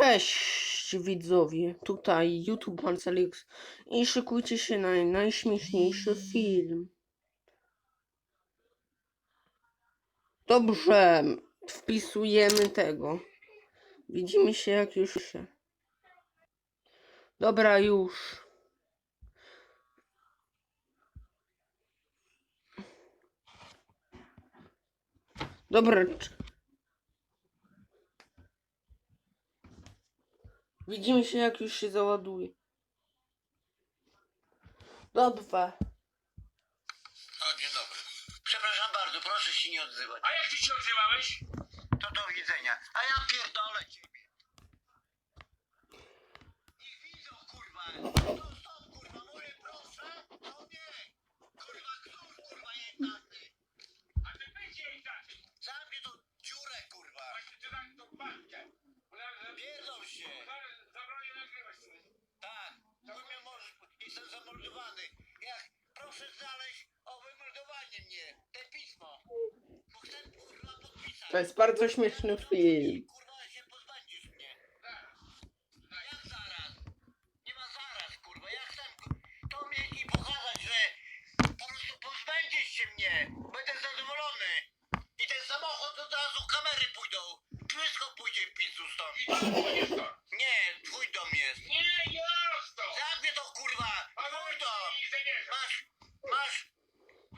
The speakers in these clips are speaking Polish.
Cześć widzowie, tutaj YouTube Marcelix i szykujcie się na najśmieszniejszy film. Dobrze, wpisujemy tego. Widzimy się jak już się. Dobra, już. Dobra. Widzimy się jak już się załaduje. Dobrze. O, dzień dobry. Przepraszam bardzo, proszę się nie odzywać. A jak ty się odzywałeś? To do widzenia. A ja pierdolę ciebie. Niech widzą, kurwa. To jest bardzo śmieszny film. Kurwa, się mnie. Zaraz? Nie ma zaraz, kurwa. To pokazać, że po prostu się mnie. Będę zadowolony. I ten od razu kamery pójdą. Wszystko pójdzie w. Nie, twój dom jest. Nie, jest to! Zamknij to, kurwa. A Twój no dom. i zabierze. Masz, masz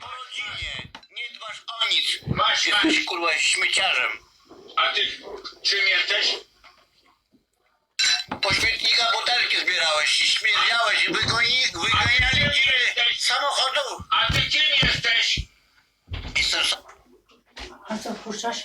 po rodzinie. Nie dbasz o nic. Masz, masz. kurwa, śmieciarzem. A ty czym jesteś? Po śmietnika butelki zbierałeś i śmierdziałeś i wygoni, wyganiali cię z samochodu. A ty kim jesteś? Jestem sam. A co, puszczasz?